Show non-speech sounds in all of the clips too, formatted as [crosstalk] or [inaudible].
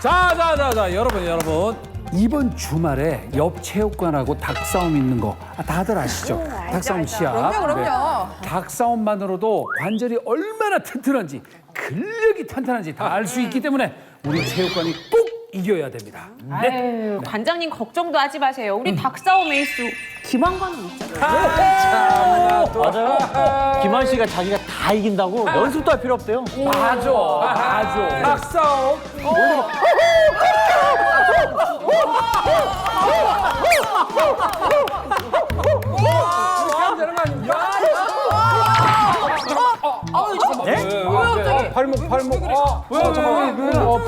자, 자, 자, 자, 여러분, 여러분. 이번 주말에 옆 체육관하고 닭싸움 있는 거 아, 다들 아시죠? 닭싸움 시합. 그럼요, 그럼요. 닭싸움만으로도 관절이 얼마나 튼튼한지 근력이 탄탄한지 다 알 수 있기 때문에 우리 체육관이 꼭 이겨야 됩니다. 네. 아유, 관장님 걱정도 하지 마세요. 우리 닭싸움 에이스 김한관은 있잖아요. 맞아요. 김한 씨가 자기가 다 이긴다고 연습도 할 필요 없대요. 맞아, 맞아. 닭싸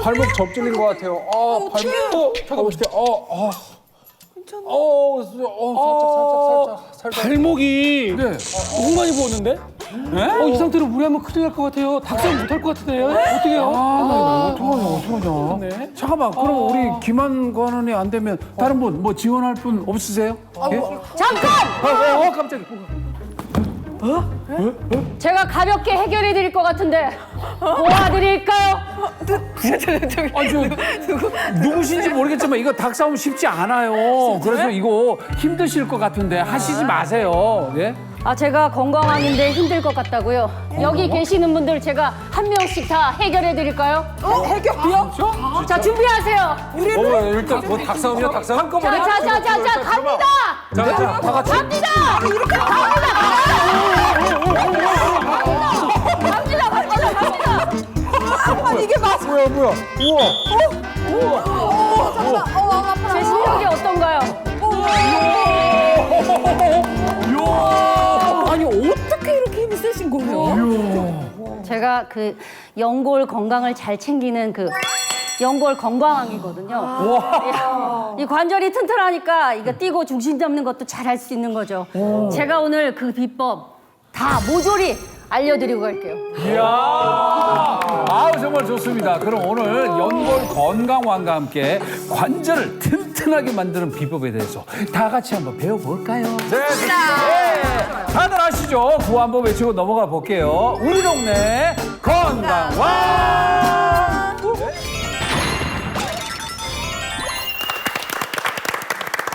발목 접질린 것 같아요 아 발목 어, 잠깐만 어, 어. 어, 어, 살짝, 살짝, 살짝, 살짝. 발목이 네. 너무 많이 부었는데? 어, 이 상태로 무리하면 큰일 날 것 같아요. 닭싸움 못할 것 같은데요? 어떻게 해요? 아, 어떡하냐, 어떡하냐. 잠깐만, 그럼 우리 김한 관원이 안 되면 다른 분, 뭐 지원할 분 없으세요? 예? 잠깐! 어, 어, 어, 깜짝이야. 제가 가볍게 해결해 드릴 것 같은데 도와드릴까요? 아, 저, 누구신지 모르겠지만 이거 닭 싸움 쉽지 않아요. 그래서 이거 힘드실 것 같은데 하시지 마세요. 예? 아 제가 건강한인데 힘들 것 같다고요. 여기 계시는 분들 제가 한 명씩 다 해결해 드릴까요? 어, 해결이요? 자 준비하세요. 어, 일단 뭐 닭싸움이야 닭싸움 한꺼번에 자자자자자 갑니다. 자, 자, 다 같이 갑니다. 이렇게 갑니다. 갑니다. 갑니다. 갑니다. 아, 이게 맞아. 뭐야 뭐야 우와 어, 잠깐만. 어. 제 실력이 어떤가요? 아니, 어떻게 이렇게 힘이 세신 거예요? 제가 그 연골 건강을 잘 챙기는 그 연골 건강왕이거든요. 이 관절이 튼튼하니까 이거 뛰고 중심 잡는 것도 잘 할 수 있는 거죠. 제가 오늘 그 비법 다 모조리 알려드리고 갈게요. 이야. 아우, 정말 좋습니다. 그럼 오늘 연골 건강왕과 함께 관절을 튼튼하게 만드는 비법에 대해서 다 같이 한번 배워볼까요? 네, 좋습니다. 다들 아시죠? 구호 한번 외치고 넘어가 볼게요. 우리 동네 건강왕!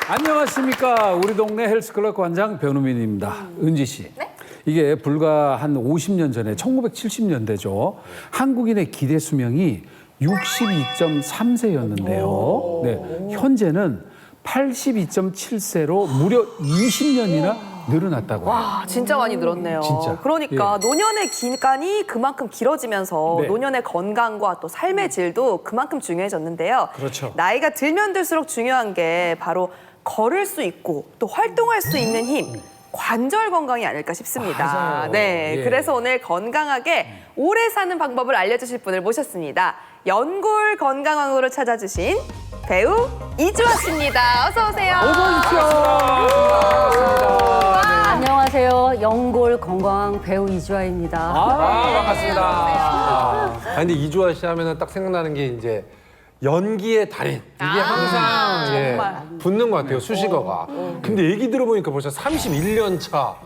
안녕하십니까. 우리 동네 헬스클럽 관장 변우민입니다. 은지 씨. 이게 불과 한 50년 전에 1970년대죠. 한국인의 기대 수명이 62.3세였는데요. 네. 현재는 82.7세로 무려 20년이나 늘어났다고. 아, 진짜 많이 늘었네요. 진짜. 그러니까 노년의 기간이 그만큼 길어지면서 네. 노년의 건강과 또 삶의 질도 그만큼 중요해졌는데요. 그렇죠. 나이가 들면 들수록 중요한 게 바로 걸을 수 있고 또 활동할 수 있는 힘. 관절 건강이 아닐까 싶습니다. 맞아요. 네, 예. 그래서 오늘 건강하게 오래 사는 방법을 알려주실 분을 모셨습니다. 연골 건강왕으로 찾아주신 배우 이주아 씨입니다. 어서 오세요. 안녕하세요. 연골 건강 배우 이주아입니다. 아 반갑습니다 아 근데 이주아 씨 하면은 딱 생각나는 게 이제 연기의 달인. 이게 항상 예, 붙는 것 같아요 수식어가. 근데 얘기 들어보니까 벌써 31년 차가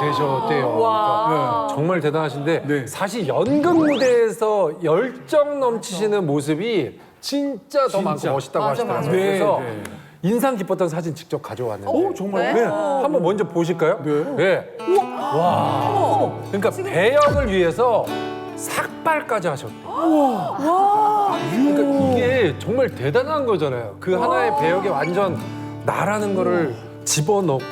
되셨대요. 그러니까 정말 대단하신데 사실 연극 무대에서 열정 넘치시는 모습이 진짜 더 많고 멋있다고 하시더라고요. 네, 그래서 네. 인상 깊었던 사진 직접 가져왔는데. 오, 정말요? 네. 한번 먼저 보실까요? 네. 와. 그러니까 배역을 위해서 삭발까지 하셨대요. 그러니까 이게 정말 대단한 거잖아요. 그 하나의 배역에 완전 나라는 거를 집어넣고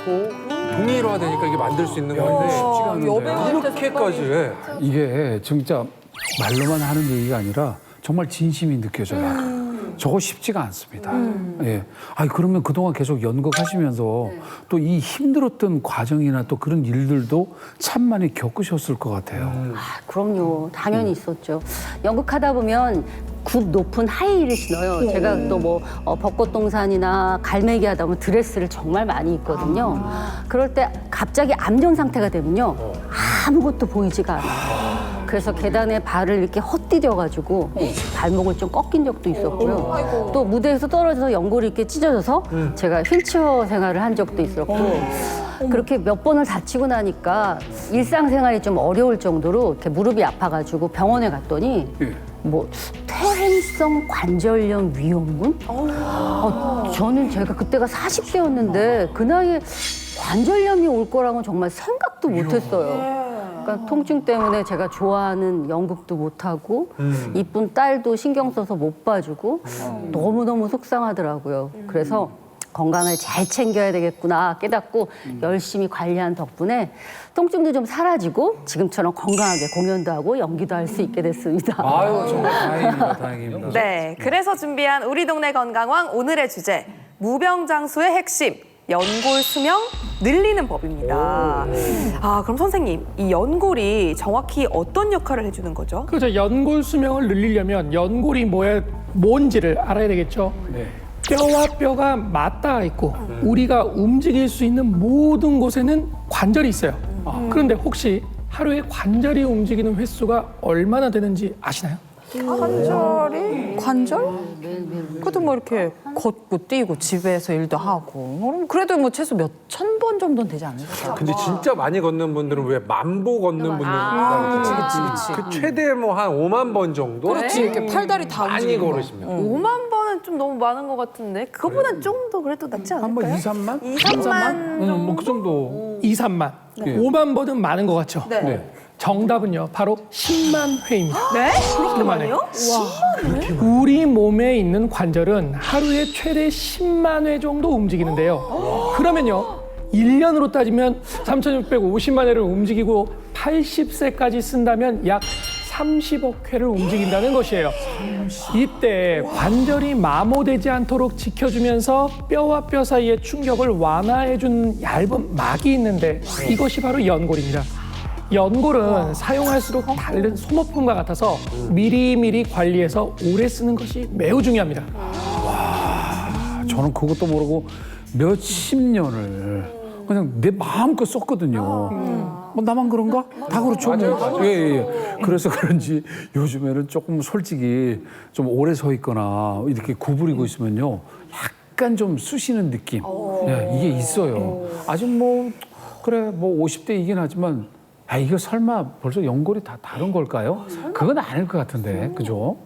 동일화되니까 이게 만들 수 있는 건데 쉽지가 않은데. 이렇게까지 예. 이게 진짜 말로만 하는 얘기가 아니라 정말 진심이 느껴져요. 저거 쉽지가 않습니다. 예. 아 그러면 그동안 계속 연극하시면서 또 이 힘들었던 과정이나 또 그런 일들도 참 많이 겪으셨을 것 같아요. 아, 그럼요. 당연히 있었죠. 연극하다 보면 굽 높은 하이힐을 신어요. 제가 또 뭐 벚꽃 동산이나 갈매기 하다 보면 드레스를 정말 많이 입거든요. 그럴 때 갑자기 암정 상태가 되면요. 아무것도 보이지가 않아요. 그래서 계단에 발을 이렇게 헛디뎌가지고 발목을 좀 꺾인 적도 있었고요. 또 무대에서 떨어져서 연골이 이렇게 찢어져서 제가 휠체어 생활을 한 적도 있었고 그렇게 몇 번을 다치고 나니까 일상생활이 좀 어려울 정도로 이렇게 무릎이 아파가지고 병원에 갔더니 예. 뭐 퇴행성 관절염 위험군? 어, 저는 제가 그때가 40대였는데 그 나이에 관절염이 올 거라고는 정말 생각도 못했어요. 그러니까 통증 때문에 제가 좋아하는 연극도 못 하고 이쁜 딸도 신경 써서 못 봐주고 너무 너무 속상하더라고요. 그래서 건강을 잘 챙겨야 되겠구나 깨닫고 열심히 관리한 덕분에 통증도 좀 사라지고 지금처럼 건강하게 공연도 하고 연기도 할 수 있게 됐습니다. 아유 정말 다행입니다. 다행입니다. 네, 그래서 준비한 우리 동네 건강왕 오늘의 주제 무병장수의 핵심 연골 수명 늘리는 법입니다. 아 그럼 선생님 이 연골이 정확히 어떤 역할을 해주는 거죠? 그렇죠. 연골 수명을 늘리려면 연골이 뭐야 뭔지를 알아야 되겠죠. 네. 뼈와 뼈가 맞닿아 있고 우리가 움직일 수 있는 모든 곳에는 관절이 있어요. 그런데 혹시 하루에 관절이 움직이는 횟수가 얼마나 되는지 아시나요? 관절이? 관절? 그래도 뭐 이렇게 걷고 뛰고 집에서 일도 하고 그럼 그래도 뭐 최소 몇 천 번 정도는 되지 않을까? 근데 진짜 많이 걷는 분들은 왜 만보 걷는 분들 아, 그치. 그치, 그치. 그 최대 뭐 한 5만 번 정도 그렇지 이렇게 팔다리 다 많이 움직이는 거. 걸으시면 5만 번은 좀 너무 많은 것 같은데 그거보단 좀 더 그래도 낫지 않을까요? 한번 2, 3만? 2, 3만 음, 뭐그 정도. 2, 3만. 네. 5만 번은 많은 것 같죠? 네. 네. 정답은요, 바로 10만 회입니다. 네? 10만 회. 우리 몸에 있는 관절은 하루에 최대 10만 회 정도 움직이는데요. 그러면요, 1년으로 따지면 3,650만 회를 움직이고 80세까지 쓴다면 약 30억 회를 움직인다는 것이에요. 이때 관절이 마모되지 않도록 지켜주면서 뼈와 뼈 사이의 충격을 완화해주는 얇은 막이 있는데 이것이 바로 연골입니다. 연골은 사용할수록 다른 소모품과 같아서 미리미리 관리해서 오래 쓰는 것이 매우 중요합니다. 저는 그것도 모르고 몇십 년을 그냥 내 마음껏 썼거든요. 뭐 나만 그런가? 다 그렇죠. 뭐. 예, 예, 예. 그래서 그런지 요즘에는 조금 솔직히 좀 오래 서 있거나 이렇게 구부리고 있으면요. 약간 좀 쑤시는 느낌. 예, 이게 있어요. 아직 뭐, 그래, 뭐 50대이긴 하지만 아, 이거 설마 벌써 연골이 다 다른 걸까요? 그건 아닐 것 같은데. 그죠?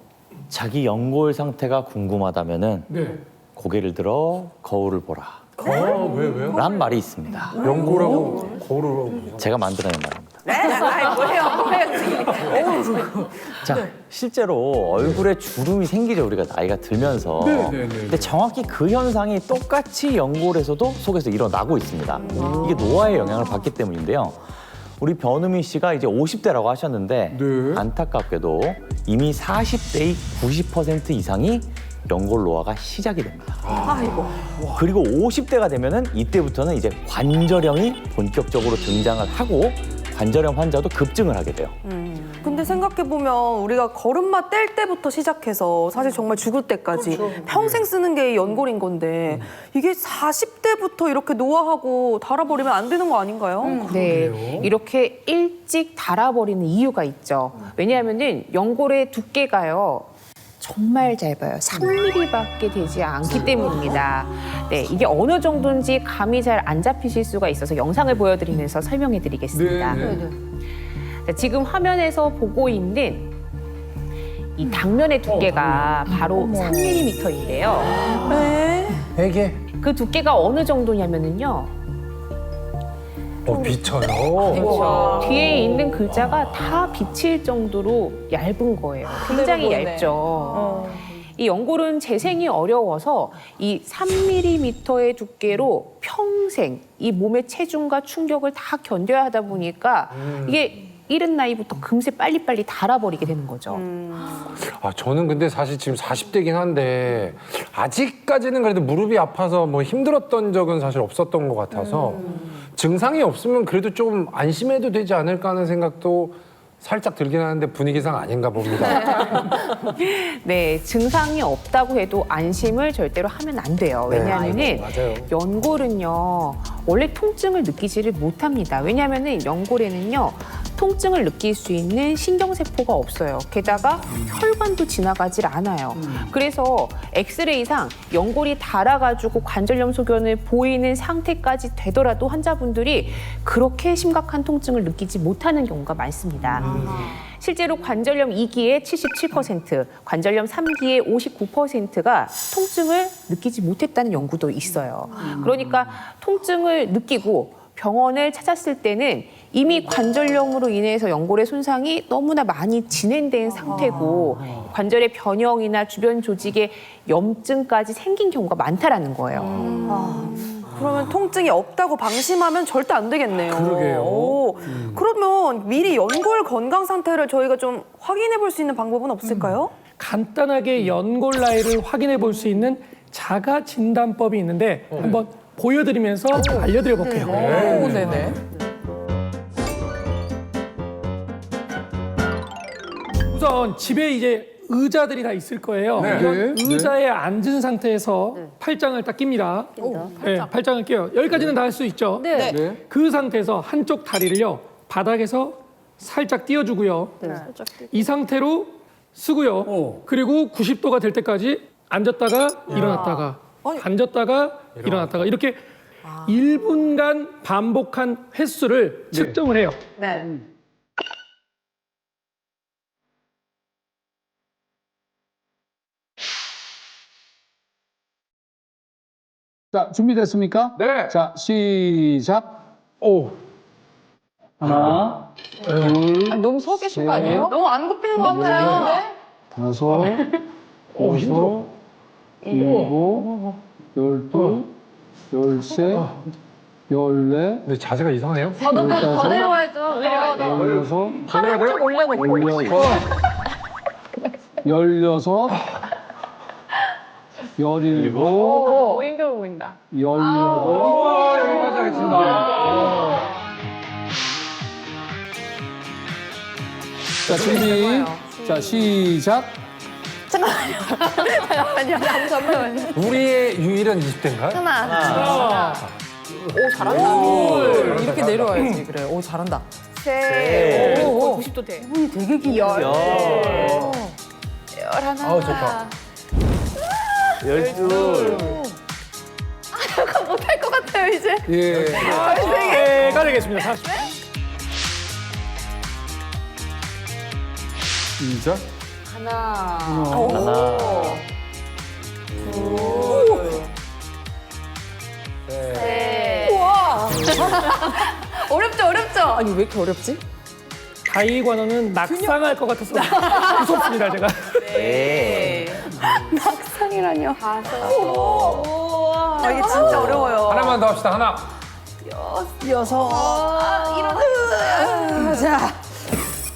자기 연골 상태가 궁금하다면은 네. 고개를 들어 거울을 보라. 어, 왜 왜요? 란 말이 있습니다. 연골하고 거울을 제가 만들어낸 말입니다. 네? 아이 뭐예요? 뭐예요? 지금? 자, 실제로 얼굴에 주름이 생기죠. 우리가 나이가 들면서. 네, 네, 네, 네. 근데 정확히 그 현상이 똑같이 연골에서도 속에서 일어나고 있습니다. 이게 노화의 영향을 받기 때문인데요. 우리 변우미 씨가 이제 50대라고 하셨는데 네. 안타깝게도 이미 40대의 90% 이상이 연골 노화가 시작이 됩니다. 아이고. 그리고 50대가 되면은 이때부터는 이제 관절염이 본격적으로 등장을 하고 관절염 환자도 급증을 하게 돼요. 근데 생각해보면 우리가 걸음마 뗄 때부터 시작해서 사실 정말 죽을 때까지 평생 쓰는 게 연골인 건데 이게 40대부터 이렇게 노화하고 달아버리면 안 되는 거 아닌가요? 네, 이렇게 일찍 닳아버리는 이유가 있죠. 왜냐하면은 연골의 두께가요. 정말 짧아요. 3mm밖에 되지 않기 때문입니다. 네, 이게 어느 정도인지 감이 잘 안 잡히실 수가 있어서 영상을 보여드리면서 설명해 드리겠습니다. 네, 네. 자, 지금 화면에서 보고 있는 이 당면의 두께가 바로 3mm인데요. 베개. 그 두께가 어느 정도냐면은요. 어, 비쳐요. 그렇죠. 뒤에 있는 글자가 다 비칠 정도로 얇은 거예요. 굉장히 보이네. 얇죠. 이 연골은 재생이 어려워서 이 3mm의 두께로 평생 이 몸의 체중과 충격을 다 견뎌야 하다 보니까 이게 이른 나이부터 금세 빨리빨리 닳아버리게 되는 거죠. 아, 저는 근데 사실 지금 40대긴 한데 아직까지는 그래도 무릎이 아파서 뭐 힘들었던 적은 사실 없었던 것 같아서 증상이 없으면 그래도 좀 안심해도 되지 않을까 하는 생각도 살짝 들긴 하는데 분위기상 아닌가 봅니다. [laughs] 네, 증상이 없다고 해도 안심을 절대로 하면 안 돼요. 네, 왜냐하면 은 맞아요. 연골은요 원래 통증을 느끼지를 못합니다. 왜냐하면 은 연골에는요 통증을 느낄 수 있는 신경세포가 없어요. 게다가 혈관도 지나가질 않아요. 그래서 엑스레이상 연골이 닳아가지고 관절염 소견을 보이는 상태까지 되더라도 환자분들이 그렇게 심각한 통증을 느끼지 못하는 경우가 많습니다. 실제로 관절염 2기의 77%, 관절염 3기의 59%가 통증을 느끼지 못했다는 연구도 있어요. 그러니까 통증을 느끼고 병원을 찾았을 때는 이미 관절염으로 인해서 연골의 손상이 너무나 많이 진행된 상태고 관절의 변형이나 주변 조직에 염증까지 생긴 경우가 많다라는 거예요. 그러면 통증이 없다고 방심하면 절대 안 되겠네요. 그러게요. 오, 그러면 미리 연골 건강 상태를 저희가 좀 확인해 볼 수 있는 방법은 없을까요? 간단하게 연골 나이를 확인해 볼 수 있는 자가 진단법이 있는데 한번 보여드리면서 알려드려 볼게요. 오, 네네. 우선 집에 이제 의자들이 다 있을 거예요. 이런 의자에 앉은 상태에서 팔짱을 딱 낍니다. 네, 팔짱을 껴요. 여기까지는 다 할 수 있죠. 네. 그 상태에서 한쪽 다리를요 바닥에서 살짝 띄워주고요. 이 상태로 쓰고요. 어. 그리고 90도가 될 때까지 앉았다가 일어났다가 앉았다가 일어났다가 이렇게 1분간 반복한 횟수를 측정을 해요. 네. 자, 준비됐습니까? 네. 자, 시작. 오. 하나, 둘, 너무 서 계신 거 아니에요? 너무 안 굽히는 것 같아요. 다섯, 여섯, 일곱, 열둘, 열셋, 열넷, 근데 자세가 이상해요. 열다섯, 내려와야죠. 열여섯, 내려가야 돼요? 열여섯, 열여섯, 열일곱, 힘겨워 보인다. 열여덟. 여기까지 하겠습니다. 자, 준비. 자, 시작. 아니요, 잠깐만요. 우리의 유일한 20대인가요? 하나, 오, 잘한다. 이렇게 내려와야지. 그래. 오, 잘한다. 셋, 오, 오. 90도 돼. 이분이 되게 길어요. 열하나. 아우 좋다. 열둘. 못할 것 같아요, 이제. 예. 때가 되겠습니다. 40. 시작. 하나. 하나. [laughs] 어렵죠, 어렵죠? 아니, 왜 이렇게 어렵지? 가이관어는 낙상할 것 같아서 무섭습니다, 제가. 네. 상이라뇨. 다섯. 아, 이게 진짜 어려워요. 하나만 더 합시다. 하나. 여섯. 일어나. 자,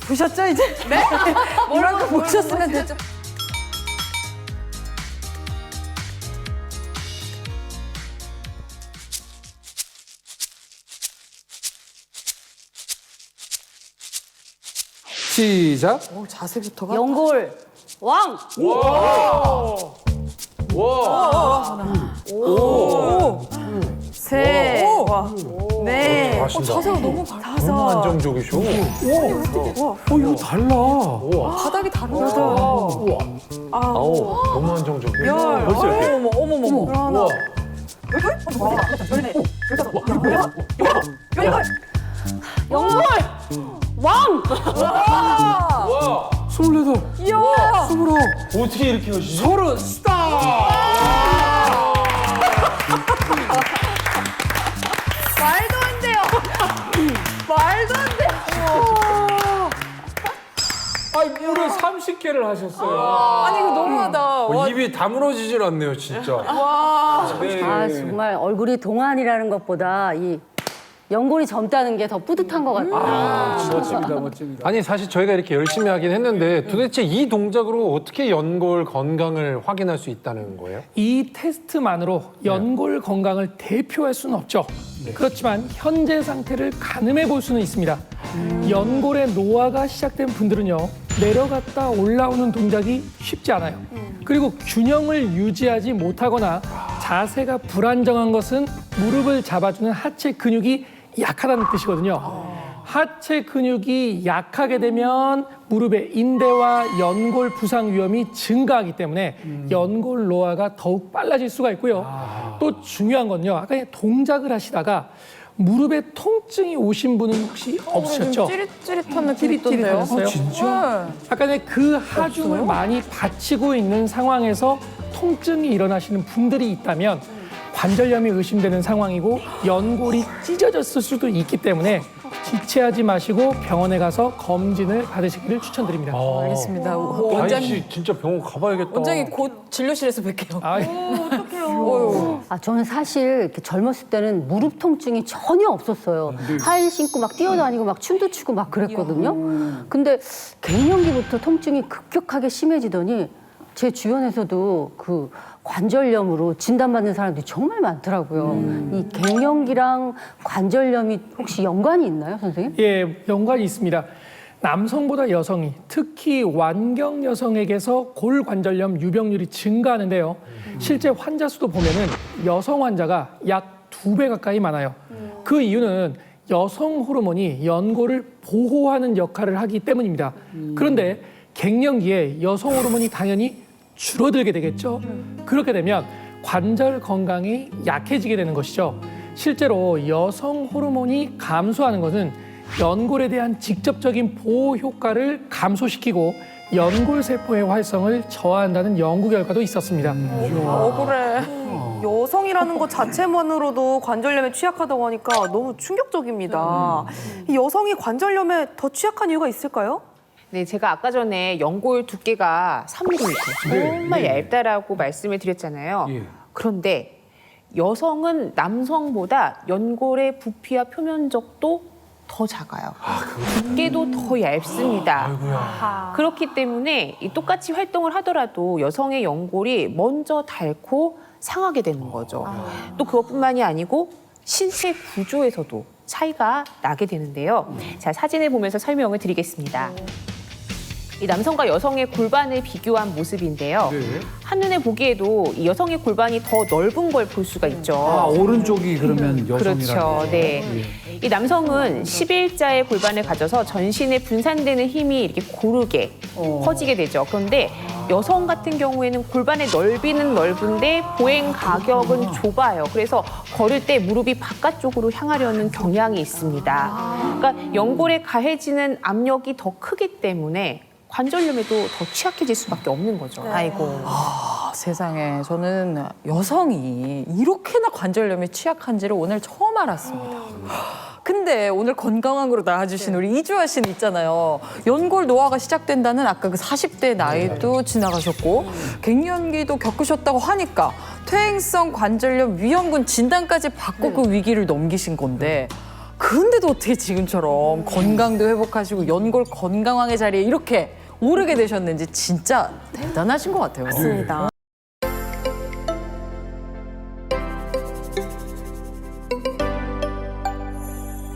보셨죠, 이제? 네? [laughs] 뭐라고 보셨으면 되죠. 시작. 오, 자세부터가. 연골 왕. 셋, 와, 넷, 하신다. 자세가 너무 다섯. 너무 안정적이셔. 어, 이거 달라. 바닥이 다르다. 아우. 너무 안정적이야. 열. 벌써 이렇게. 어머머, 어머머머. 하나. 연골 왕. 스물여덟. 스물아홉. 어떻게 이렇게 하시죠? 서른. 스탑. 아니, 무려 30개를 하셨어요. 아니, 이거 너무하다. 어, 입이 다물어지질 않네요, 진짜. [laughs] 아 정말 얼굴이 동안이라는 것보다 이 연골이 젊다는 게 더 뿌듯한 것 같아요. 멋집니다, 멋집니다. 아니 사실 저희가 이렇게 열심히 하긴 했는데 도대체 이 동작으로 어떻게 연골 건강을 확인할 수 있다는 거예요? 이 테스트만으로 연골 건강을 대표할 수는 없죠. 그렇지만 현재 상태를 가늠해 볼 수는 있습니다. 연골의 노화가 시작된 분들은요, 내려갔다 올라오는 동작이 쉽지 않아요. 그리고 균형을 유지하지 못하거나 자세가 불안정한 것은 무릎을 잡아주는 하체 근육이 약하다는 뜻이거든요. 하체 근육이 약하게 되면 무릎의 인대와 연골 부상 위험이 증가하기 때문에 연골 노화가 더욱 빨라질 수가 있고요. 또 중요한 건요. 아까 동작을 하시다가 무릎에 통증이 오신 분은 혹시 없으셨죠? 찌릿찌릿한 느낌이 찌릿찌릿하셨어요? 어, 진짜? 아까 그 하중을 많이 받치고 있는 상황에서 통증이 일어나시는 분들이 있다면 관절염이 의심되는 상황이고 연골이 찢어졌을 수도 있기 때문에 지체하지 마시고 병원에 가서 검진을 받으시기를 추천드립니다. 알겠습니다. 다인 원장님, 씨 진짜 병원 가봐야겠다. 원장님 곧 진료실에서 뵐게요. 아, 아, 저는 사실 이렇게 젊었을 때는 무릎 통증이 전혀 없었어요. 하이 신고 막 뛰어다니고 막 춤도 추고 막 그랬거든요. 근데 갱년기부터 통증이 급격하게 심해지더니 제 주변에서도 그 관절염으로 진단받는 사람들이 정말 많더라고요. 이 갱년기랑 관절염이 혹시 연관이 있나요, 선생님? 예, 연관이 있습니다. 남성보다 여성이 특히 완경 여성에게서 골관절염 유병률이 증가하는데요. 실제 환자 수도 보면은 여성 환자가 약 두 배 가까이 많아요. 그 이유는 여성 호르몬이 연골을 보호하는 역할을 하기 때문입니다. 그런데 갱년기에 여성 호르몬이 당연히 줄어들게 되겠죠. 그렇게 되면 관절 건강이 약해지게 되는 것이죠. 실제로 여성 호르몬이 감소하는 것은 연골에 대한 직접적인 보호 효과를 감소시키고 연골 세포의 활성을 저하한다는 연구 결과도 있었습니다. 억울해. 여성이라는 것 자체만으로도 관절염에 취약하다고 하니까 너무 충격적입니다. 이 여성이 관절염에 더 취약한 이유가 있을까요? 네, 제가 아까 전에 연골 두께가 3mm 정말 얇다라고 말씀을 드렸잖아요. 예. 그런데 여성은 남성보다 연골의 부피와 표면적도 더 작아요. 두께도 더 얇습니다. 그렇기 때문에 이 똑같이 활동을 하더라도 여성의 연골이 먼저 닳고 상하게 되는 거죠. 또 그것뿐만이 아니고 신체 구조에서도 차이가 나게 되는데요. 자, 사진을 보면서 설명을 드리겠습니다. 이 남성과 여성의 골반을 비교한 모습인데요. 한눈에 보기에도 이 여성의 골반이 더 넓은 걸 볼 수가 있죠. 아, 오른쪽이 그러면 여성이라. 그렇죠. 네. 이 남성은 11자의 골반을 가져서 전신에 분산되는 힘이 이렇게 고르게 퍼지게 되죠. 그런데 여성 같은 경우에는 골반의 넓이는 넓은데 보행 가격은 좁아요. 그래서 걸을 때 무릎이 바깥쪽으로 향하려는 경향이 있습니다. 그러니까 연골에 가해지는 압력이 더 크기 때문에 관절염에도 더 취약해질 수밖에 없는 거죠. 아이고. 아, 세상에 저는 여성이 이렇게나 관절염에 취약한지를 오늘 처음 알았습니다. 근데 오늘 건강한 으로 나와주신 우리 이주아 씨는 있잖아요. 연골 노화가 시작된다는 아까 그 40대 나이도 지나가셨고 갱년기도 겪으셨다고 하니까 퇴행성 관절염 위험군 진단까지 받고 그 위기를 넘기신 건데 그런데도 어떻게 지금처럼 건강도 회복하시고 연골 건강왕의 자리에 이렇게 오르게 되셨는지 진짜 대단하신 것 같아요. 맞습니다.